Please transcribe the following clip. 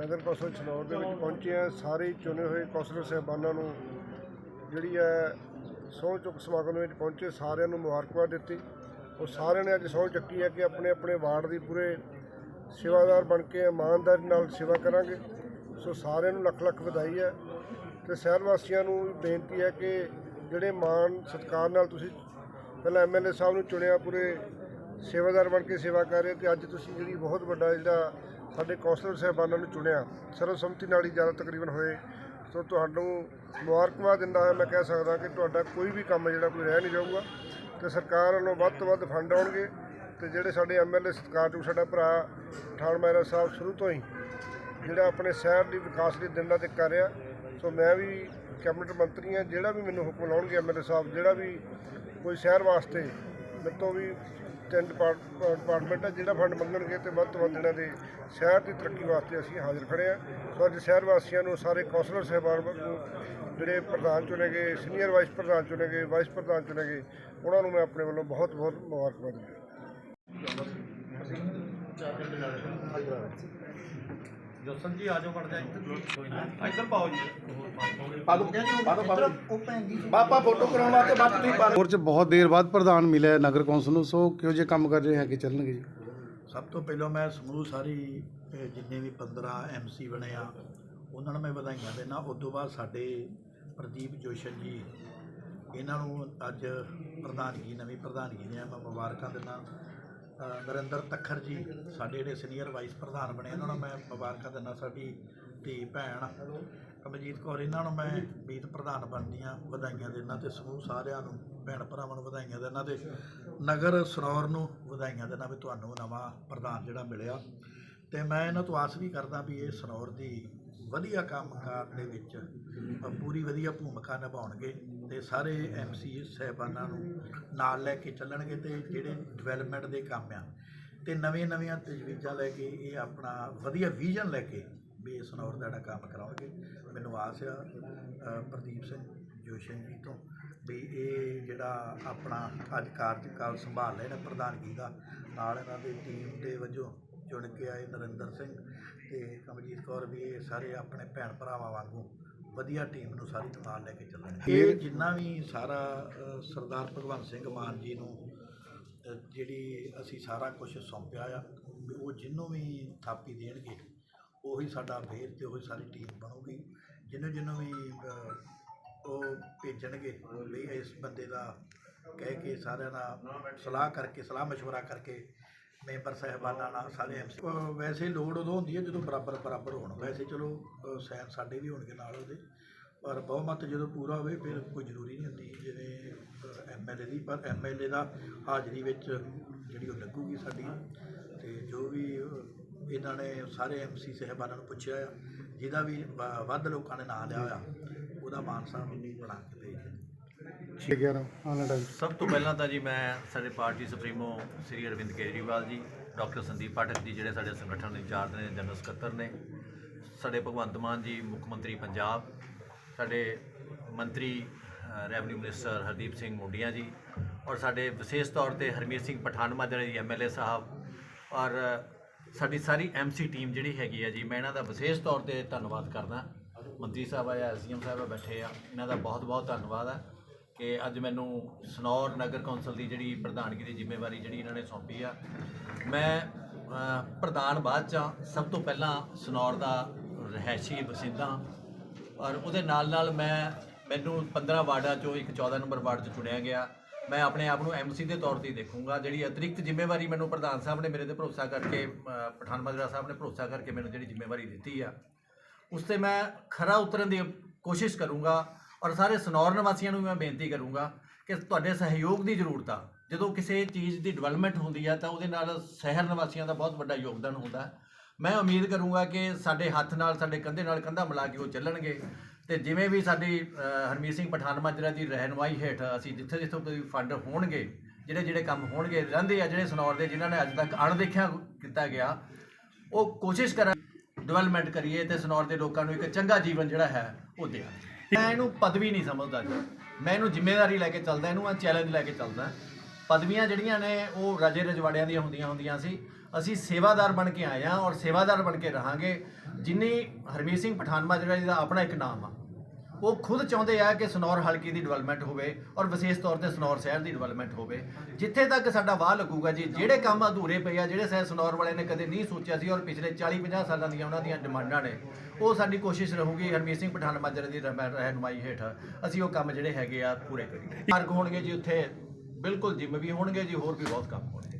ਨਗਰ council ਚਨੌਰ ਦੇ ਵਿੱਚ ਪਹੁੰਚੇ ਆ ਸਾਰੇ ਚੁਣੇ ਹੋਏ ਕੌਂਸਲਰ ਸਾਹਿਬਾਨਾਂ ਨੂੰ ਜਿਹੜੀ ਹੈ ਸਹੁੰ ਚੁੱਕ ਸਮਾਗਮ ਵਿੱਚ ਪਹੁੰਚੇ, ਸਾਰਿਆਂ ਨੂੰ ਮੁਬਾਰਕਬਾਦ ਦਿੱਤੀ। ਉਹ ਸਾਰਿਆਂ ਨੇ ਅੱਜ ਸਹੁੰ ਚੱਕੀ ਹੈ ਕਿ ਆਪਣੇ ਆਪਣੇ ਵਾਰਡ ਦੀ ਪੂਰੇ ਸੇਵਾਦਾਰ ਬਣ ਕੇ, ਇਮਾਨਦਾਰੀ ਨਾਲ ਸੇਵਾ ਕਰਾਂਗੇ। ਸੋ ਸਾਰਿਆਂ ਨੂੰ ਲੱਖ ਲੱਖ ਵਧਾਈ ਹੈ। ਤੇ ਸ਼ਹਿਰ ਵਾਸੀਆਂ ਨੂੰ ਬੇਨਤੀ ਹੈ ਕਿ ਜਿਹੜੇ ਮਾਣ ਸਤਿਕਾਰ ਨਾਲ ਤੁਸੀਂ ਪਹਿਲਾਂ ਐਮਐਲਏ ਸਾਹਿਬ ਨੂੰ ਚੁਣਿਆ, ਪੂਰੇ ਸੇਵਾਦਾਰ ਬਣ ਕੇ ਸੇਵਾ ਕਰ ਰਹੇ ਤੇ ਅੱਜ ਤੁਸੀਂ ਜਿਹੜੀ ਬਹੁਤ ਵੱਡਾ ਜਿਹੜਾ ਸਾਡੇ ਕੌਂਸਲਰ ਸਾਹਿਬਾਨਾਂ ਨੂੰ ਚੁਣਿਆ। ਸਰਵਸੰਮਤੀ ਨਾਲ ਹੀ ਜ਼ਿਆਦਾ ਤਕਰੀਬਨ ਹੋਏ। ਸੋ ਤੁਹਾਨੂੰ ਮੁਬਾਰਕਬਾਦ ਦਿੰਦਾ ਹੋਇਆ ਮੈਂ ਕਹਿ ਸਕਦਾ ਕਿ ਤੁਹਾਡਾ ਕੋਈ ਵੀ ਕੰਮ ਜਿਹੜਾ ਕੋਈ ਰਹਿ ਨਹੀਂ ਜਾਊਗਾ। ਤੇ ਸਰਕਾਰ ਵੱਲੋਂ ਵੱਧ ਤੋਂ ਵੱਧ ਫੰਡ ਆਉਣਗੇ। ਤੇ ਜਿਹੜੇ ਸਾਡੇ ਐਮਐਲਏ ਸਤਿਕਾਰਯੋਗ ਸਾਡਾ ਭਰਾ ਠਾਣ ਮਹਿਰਾ ਸਾਹਿਬ ਸ਼ੁਰੂ ਤੋਂ ਹੀ ਜਿਹੜਾ ਆਪਣੇ ਸ਼ਹਿਰ ਦੀ ਵਿਕਾਸ ਲਈ ਦਿਨ ਰਾਤ ਇੱਕ ਕਰ ਰਿਹਾ। ਸੋ ਮੈਂ ਵੀ ਕੈਬਨਿਟ ਮੰਤਰੀ ਹਾਂ ਜਿਹੜਾ ਵੀ ਮੈਨੂੰ ਹੁਕਮ ਲਾਉਣਗੇ ਐਮਐਲਏ ਸਾਹਿਬ, ਜਿਹੜਾ ਵੀ ਕੋਈ ਸ਼ਹਿਰ ਵਾਸਤੇ ਮੇਰੇ ਤੋਂ ਵੀ ਤਿੰਨ ਡਿਪਾਰਟ- ਡਿਪਾਰਟਮੈਂਟ ਹੈ ਜਿਹੜਾ ਫੰਡ ਮੰਗਣਗੇ ਤੇ ਵੱਧ ਤੋਂ ਵੱਧ ਇਹਨਾਂ ਦੇ ਸ਼ਹਿਰ ਦੀ ਤਰੱਕੀ ਵਾਸਤੇ ਅਸੀਂ ਹਾਜ਼ਰ ਖੜੇ ਹਾਂ ਸੋ ਅੱਜ ਸ਼ਹਿਰ ਵਾਸੀਆਂ ਨੂੰ ਸਾਰੇ ਕੌਂਸਲਰ ਸਾਹਿਬਾਨ ਨੂੰ ਜਿਹੜੇ ਪ੍ਰਧਾਨ ਚੁਣੇ ਗਏ, ਸੀਨੀਅਰ ਵਾਈਸ ਪ੍ਰਧਾਨ ਚੁਣੇ ਗਏ, ਵਾਈਸ ਪ੍ਰਧਾਨ ਚੁਣੇ ਗਏ, ਉਹਨਾਂ ਨੂੰ ਮੈਂ ਆਪਣੇ ਵੱਲੋਂ ਬਹੁਤ ਬਹੁਤ ਮੁਬਾਰਕਬਾਦ ਦਿੰਦਾ ਜੋਸਨ ਜੀ ਆਜੋ ਵੜ ਜਾ ਇੱਧਰ ਇੱਧਰ ਪਾਓ ਜੀ। ਪਾ ਦੋ ਪਾ ਦੋ ਪਾ ਦੋ ਬਾਪਾ ਫੋਟੋ ਕਰਾਉਣ ਵਾਸਤੇ ਬਾਅਦ ਤੁਸੀਂ ਪਾ ਹੋਰ ਚ ਬਹੁਤ ਦੇਰ ਬਾਅਦ ਪ੍ਰਧਾਨ ਮਿਲਿਆ ਨਗਰ ਕੌਂਸਲ ਨੂੰ ਸੋ ਕਿਹੋ ਜਿਹੇ ਕੰਮ ਕਰ ਰਹੇ ਹੈਗੇ ਚੱਲਣਗੇ ਜੀ? ਸਭ ਤੋਂ ਪਹਿਲਾਂ ਮੈਂ ਸਮੂਹ ਸਾਰੀ ਜਿੰਨੇ ਵੀ 15 ਐਮਸੀ ਬਣੇ ਆ ਉਹਨਾਂ ਨੂੰ ਮੈਂ ਵਧਾਈਆਂ ਦੇਣਾ ਉਸ ਤੋਂ ਬਾਅਦ ਸਾਡੇ ਪ੍ਰਦੀਪ ਜੋਸ਼ਨ ਜੀ ਇਹਨਾਂ ਨੂੰ ਅੱਜ ਪ੍ਰਧਾਨਗੀ ਨਵੀਂ ਪ੍ਰਧਾਨਗੀ ਦੀਆਂ ਮੈਂ ਮੁਬਾਰਕਾਂ ਦਿੰਦਾ। ਨਰਿੰਦਰ ਤੱਖਰ ਜੀ, ਸਾਡੇ ਜਿਹੜੇ ਸੀਨੀਅਰ ਵਾਈਸ ਪ੍ਰਧਾਨ ਬਣੇ, ਇਹਨਾਂ ਨੂੰ ਮੈਂ ਮੁਬਾਰਕਾਂ ਦਿੰਦਾ, ਸਾਡੀ ਧੀ, ਭੈਣ ਕਮਜੀਤ ਕੌਰ, ਇਹਨਾਂ ਨੂੰ ਮੈਂ ਮੀਤ ਪ੍ਰਧਾਨ ਬਣਦੀਆਂ, ਵਧਾਈਆਂ ਦਿੰਦਾ ਤੇ ਸਮੂਹ ਸਾਰਿਆਂ ਨੂੰ, ਭੈਣ ਭਰਾਵਾਂ ਨੂੰ ਵਧਾਈਆਂ ਦਿੰਦਾ ਤੇ ਨਗਰ ਸਰੌਰ ਨੂੰ ਵਧਾਈਆਂ ਦੇਣਾ ਵੀ ਤੁਹਾਨੂੰ ਨਵਾਂ ਪ੍ਰਧਾਨ ਜਿਹੜਾ ਮਿਲਿਆ। ਤੇ ਮੈਂ ਇਹਨਾਂ ਤੋਂ ਆਸ ਵੀ ਕਰਦਾ ਵੀ ਇਹ ਸਰੌਰ ਦੀ ਵਧੀਆ ਕੰਮਕਾਰ ਦੇ ਵਿੱਚ ਪੂਰੀ ਵਧੀਆ ਭੂਮਿਕਾ ਨਿਭਾਉਣਗੇ ਤੇ ਸਾਰੇ ਐਮਸੀ ਸਹਿਬਾਨਾਂ ਨੂੰ ਨਾਲ ਲੈ ਕੇ ਚੱਲਣਗੇ ਤੇ ਜਿਹੜੇ ਡਿਵੈਲਪਮੈਂਟ ਦੇ ਕੰਮ ਆ, ਤੇ ਨਵੇਂ ਨਵੀਆਂ ਤਜਵੀਜ਼ਾਂ ਲੈ ਕੇ ਇਹ ਆਪਣਾ ਵਧੀਆ ਵਿਜ਼ਨ ਲੈ ਕੇ ਵੀ ਸਨੌਰ ਦਾ ਜਿਹੜਾ ਕੰਮ ਕਰਾਉਣਗੇ। ਮੈਨੂੰ ਆਸ ਆ ਪ੍ਰਦੀਪ ਸਿੰਘ ਜੋਸ਼ਨ ਜੀ ਤੋਂ ਵੀ ਇਹ ਜਿਹੜਾ ਆਪਣਾ ਅੱਜ ਕਾਰਜਕਾਲ ਸੰਭਾਲ ਰਹੇ ਨੇ ਪ੍ਰਧਾਨਗੀ ਦਾ, ਨਾਲ ਇਹਨਾਂ ਦੀ ਟੀਮ ਦੇ ਵਜੋਂ ਚੁਣ ਕੇ ਆਏ ਨਰਿੰਦਰ ਸਿੰਘ ਤੇ ਕਮਜੀਤ ਕੌਰ ਵੀ ਇਹ ਸਾਰੇ ਆਪਣੇ ਭੈਣ ਭਰਾਵਾਂ ਵਾਂਗੂ ਵਧੀਆ ਟੀਮ ਨੂੰ ਸਾਰੀ ਨਾਲ ਲੈ ਕੇ ਚੱਲਣਗੇ ਇਹ ਜਿੰਨਾ ਵੀ ਸਾਰਾ ਅ, ਸਰਦਾਰ ਭਗਵੰਤ ਸਿੰਘ ਮਾਨ ਜੀ ਨੂੰ ਅ, ਜਿਹੜੀ ਅਸੀਂ ਸਾਰਾ ਕੁਝ ਸੌਂਪਿਆ ਆ ਵੀ ਉਹ ਜਿਹਨੂੰ ਵੀ ਥਾਪੀ ਦੇਣਗੇ ਉਹੀ ਸਾਡਾ ਫੇਰ ਤੇ ਉਹੀ ਸਾਰੀ ਟੀਮ ਬਣੂਗੀ। ਜਿਹਨੂੰ ਜਿਹਨੂੰ ਵੀ ਅ, ਉਹ ਭੇਜਣਗੇ ਵੀ ਇਸ ਬੰਦੇ ਦਾ ਕਹਿ ਕੇ ਸਾਰਿਆਂ ਨਾਲ ਸਲਾਹ ਕਰਕੇ ਸਲਾਹ ਮਸ਼ਵਰਾ ਕਰਕੇ ਮੈਂਬਰ ਸਾਹਿਬਾਨਾਂ ਨਾਲ ਸਾਰੇ ਐਮਸੀ ਵੈਸੇ ਲੋੜ ਉਦੋਂ ਹੁੰਦੀ ਹੈ ਜਦੋਂ ਬਰਾਬਰ ਬਰਾਬਰ ਹੋਣ। ਵੈਸੇ ਚਲੋ ਅ, ਸਾਡੇ ਵੀ ਹੋਣਗੇ ਨਾਲ ਉਹਦੇ। ਪਰ ਬਹੁਮਤ ਜਦੋਂ ਪੂਰਾ ਹੋਵੇ ਫਿਰ ਕੋਈ ਜ਼ਰੂਰੀ ਨਹੀਂ ਹੁੰਦੀ। ਜਿਵੇਂ ਐਮਐਲਏ ਦੀ ਪਰ ਐਮਐਲਏ ਦਾ ਹਾਜ਼ਰੀ ਵਿੱਚ ਜਿਹੜੀ ਉਹ ਲੱਗੂਗੀ ਸਾਡੀ। ਤੇ ਜੋ ਵੀ ਇਹਨਾਂ ਨੇ ਸਾਰੇ ਐਮਸੀ ਸਾਹਿਬਾਨਾਂ ਨੂੰ ਪੁੱਛਿਆ ਆ ਜਿਹਦਾ ਵੀ ਵ- ਵੱਧ ਲੋਕਾਂ ਨੇ ਨਾਂ ਲਿਆ ਹੋਇਆ ਉਹਦਾ ਮਾਨ ਸਾਹਿਬ ਬਣਾ ਕੇ ਭੇਜ 11 ਆਉਣ ਟਾਈਮ ਸਭ ਤੋਂ ਪਹਿਲਾਂ ਤਾਂ ਜੀ ਮੈਂ ਸਾਡੇ party supremo Shri Arvind Kejriwal ji, doctor Sandeep ਪਾਠਕ ਜੀ ਜਿਹੜੇ ਸਾਡੇ ਸੰਗਠਨ ਦੇ ਇੰਚਾਰਜ ਨੇ, ਜਨਰਲ ਸਕੱਤਰ ਨੇ, ਸਾਡੇ ਭਗਵੰਤ ਮਾਨ ਜੀ, ਮੁੱਖ ਮੰਤਰੀ ਪੰਜਾਬ, ਸਾਡੇ ਮੰਤਰੀ ਰੈਵਨਿਊ ਮਿਨਿਸਟਰ ਹਰਦੀਪ ਸਿੰਘ ਮੁੰਡੀਆਂ ਜੀ, ਔਰ ਸਾਡੇ ਵਿਸ਼ੇਸ਼ ਤੌਰ ਤੇ ਹਰਮੀਤ ਸਿੰਘ ਪਠਾਨ ਮਾਜਰਾ ਜੀ ਐਮਐਲਏ ਸਾਹਿਬ, ਔਰ ਸਾਡੀ ਸਾਰੀ ਐਮਸੀ ਟੀਮ ਜਿਹੜੀ ਹੈਗੀ ਆ ਜੀ, ਮੈਂ ਇਹਨਾਂ ਦਾ ਵਿਸ਼ੇਸ਼ ਤੌਰ ਤੇ ਧੰਨਵਾਦ ਕਰਦਾ। ਮੰਤਰੀ ਸਾਹਿਬ ਆਇਆ ਐਸਡੀਐਮ ਸਾਹਿਬ ਬੈਠੇ ਆ, ਇਹਨਾਂ ਦਾ ਬਹੁਤ ਬਹੁਤ ਧੰਨਵਾਦ ਹੈ ਕਿ ਅੱਜ ਮੈਨੂੰ ਸਨੌਰ ਨਗਰ ਕੌਂਸਲ ਦੀ ਜਿਹੜੀ ਪ੍ਰਧਾਨਗੀ ਦੀ ਜ਼ਿੰਮੇਵਾਰੀ ਜਿਹੜੀ ਇਹਨਾਂ ਨੇ ਸੌਂਪੀ ਆ, ਮੈਂ ਪ੍ਰਧਾਨ ਬਾਅਦ ਚ ਸਭ ਤੋਂ ਪਹਿਲਾਂ ਸਨੌਰ ਦਾ ਰਹਿਸ਼ੀ ਵਸਿੰਦਾ ਔਰ ਉਹਦੇ ਨਾਲ ਨਾਲ ਮੈਂ, ਮੈਨੂੰ 15 ਵਾਰਡਾਂ ਚੋਂ ਇੱਕ 14 ਨੰਬਰ ਵਾਰਡ ਚ ਚੁਣਿਆ ਗਿਆ। ਮੈਂ ਆਪਣੇ ਆਪ ਨੂੰ ਐਮਸੀ ਦੇ ਤੌਰ ਤੇ ਦੇਖੂੰਗਾ, ਜਿਹੜੀ ਅਤਿਰਿਕਤ ਜ਼ਿੰਮੇਵਾਰੀ ਮੈਨੂੰ ਪ੍ਰਧਾਨ ਸਾਹਿਬ ਨੇ ਮੇਰੇ ਤੇ ਭਰੋਸਾ ਕਰਕੇ ਪਠਾਨ ਮਦਰਾ ਸਾਹਿਬ ਨੇ ਭਰੋਸਾ ਕਰਕੇ ਮੈਨੂੰ ਜਿਹੜੀ ਜ਼ਿੰਮੇਵਾਰੀ ਦਿੱਤੀ ਆ, ਉਸ ਤੇ ਮੈਂ ਖਰਾ ਉਤਰਨ ਦੀ ਕੋਸ਼ਿਸ਼ ਕਰੂੰਗਾ। ਔਰ ਸਾਰੇ ਸਨੌਰ ਨਿਵਾਸੀਆਂ ਨੂੰ ਵੀ ਮੈਂ ਬੇਨਤੀ ਕਰੂੰਗਾ ਕਿ ਤੁਹਾਡੇ ਸਹਿਯੋਗ ਦੀ ਜ਼ਰੂਰਤ ਆ। ਜਦੋਂ ਕਿਸੇ ਚੀਜ਼ ਦੀ ਡਿਵੈਲਪਮੈਂਟ ਹੁੰਦੀ ਆ ਤਾਂ ਉਹਦੇ ਨਾਲ ਸ਼ਹਿਰ ਨਿਵਾਸੀਆਂ ਦਾ ਬਹੁਤ ਵੱਡਾ ਯੋਗਦਾਨ ਹੁੰਦਾ। ਮੈਂ ਉਮੀਦ ਕਰੂੰਗਾ ਕਿ ਸਾਡੇ ਹੱਥ ਨਾਲ, ਸਾਡੇ ਕੰਧੇ ਨਾਲ ਕੰਧਾ ਮਿਲਾ ਕੇ ਉਹ ਚੱਲਣਗੇ। ਤੇ ਜਿਵੇਂ ਵੀ ਸਾਡੀ ਹਰਮੀਤ ਸਿੰਘ ਪਠਾਨ ਮਾਜਰਾ ਦੀ ਰਹਿਨਮਾਈ ਹੇਠ ਅਸੀਂ ਜਿੱਥੇ ਜਿੱਥੇ ਕੋਈ ਫੰਡ ਹੋਣਗੇ, ਜਿਹੜੇ ਜਿਹੜੇ ਕੰਮ ਹੋਣਗੇ, ਰਹਿੰਦੇ ਆ ਜਿਹੜੇ ਸਨੌਰ ਦੇ ਜਿਨ੍ਹਾਂ ਨੇ ਅੱਜ ਤੱਕ ਅਣਦੇਖਿਆ ਕੀਤਾ ਗਿਆ, ਉਹ ਕੋਸ਼ਿਸ਼ ਕਰਾਂ ਡਿਵੈਲਪਮੈਂਟ ਕਰੀਏ ਤੇ ਸਨੌਰ ਦੇ ਲੋਕਾਂ ਨੂੰ ਇੱਕ ਚੰਗਾ ਜੀਵਨ ਜਿਹੜਾ ਹੈ ਉਹ ਦਿਆ ਮੈਂ ਇਹਨੂੰ ਪਦਵੀ ਨਹੀਂ ਸਮਝਦਾ ਜੀ। ਮੈਂ ਇਹਨੂੰ ਜ਼ਿੰਮੇਵਾਰੀ ਲੈ ਕੇ ਚੱਲਦਾ, ਇਹਨੂੰ ਮੈਂ ਚੈਲੰਜ ਲੈ ਕੇ ਚੱਲਦਾ। ਪਦਵੀਆਂ ਜਿਹੜੀਆਂ ਨੇ, ਉਹ ਰਾਜੇ ਰਜਵਾੜਿਆਂ ਦੀਆਂ ਹੁੰਦੀਆਂ ਹੁੰਦੀਆਂ ਸੀ। ਅਸੀਂ ਸੇਵਾਦਾਰ ਬਣ ਕੇ ਆਏ ਆ ਔਰ ਸੇਵਾਦਾਰ ਬਣ ਕੇ ਰਹਾਂਗੇ। ਜਿੰਨੀ ਹਰਮੀਤ ਸਿੰਘ ਪਠਾਨ ਜਿਹੜਾ ਜੀ ਦਾ ਆਪਣਾ ਇੱਕ ਨਾਮ ਆ। ਉਹ ਖੁਦ ਚਾਹੁੰਦੇ ਆ ਕਿ ਸਨੌਰ ਹਲਕੇ ਦੀ ਡਿਵੈਲਪਮੈਂਟ ਹੋਵੇ ਔਰ ਵਿਸ਼ੇਸ਼ ਤੌਰ ਤੇ ਸਨੌਰ ਸ਼ਹਿਰ ਦੀ ਡਿਵੈਲਪਮੈਂਟ ਹੋਵੇ। ਜਿੱਥੇ ਤੱਕ ਸਾਡਾ ਵਾਹ ਲੱਗੂਗਾ ਜੀ ਜਿਹੜੇ ਕੰਮ ਅਧੂਰੇ ਪਏ ਆ ਜਿਹੜੇ ਸ਼ਾਇਦ ਸਨੌਰ ਵਾਲਿਆਂ ਨੇ ਕਦੇ ਨਹੀਂ ਸੋਚਿਆ ਸੀ ਔਰ ਪਿਛਲੇ 40 50 ਸਾਲਾਂ ਦੀਆਂ ਉਹਨਾਂ ਦੀਆਂ ਡਿਮਾਂਡਾਂ ਨੇ ਉਹ ਸਾਡੀ ਕੋਸ਼ਿਸ਼ ਰਹੂਗੀ ਹਰਮੀਤ ਸਿੰਘ ਪਠਾਨ ਮਾਜਰਾ ਦੀ ਰਹਿਨੁਮਾਈ ਹੇਠ ਅਸੀਂ ਉਹ ਕੰਮ ਜਿਹੜੇ ਹੈਗੇ ਆ ਪੂਰੇ ਕਰੀਏ। ਪਾਰਕ ਹੋਣਗੇ ਜੀ ਉੱਥੇ ਬਿਲਕੁਲ ਜਿਮ ਵੀ ਹੋਣਗੇ ਜੀ ਹੋਰ ਵੀ ਬਹੁਤ ਕੰਮ ਹੋਣਗੇ।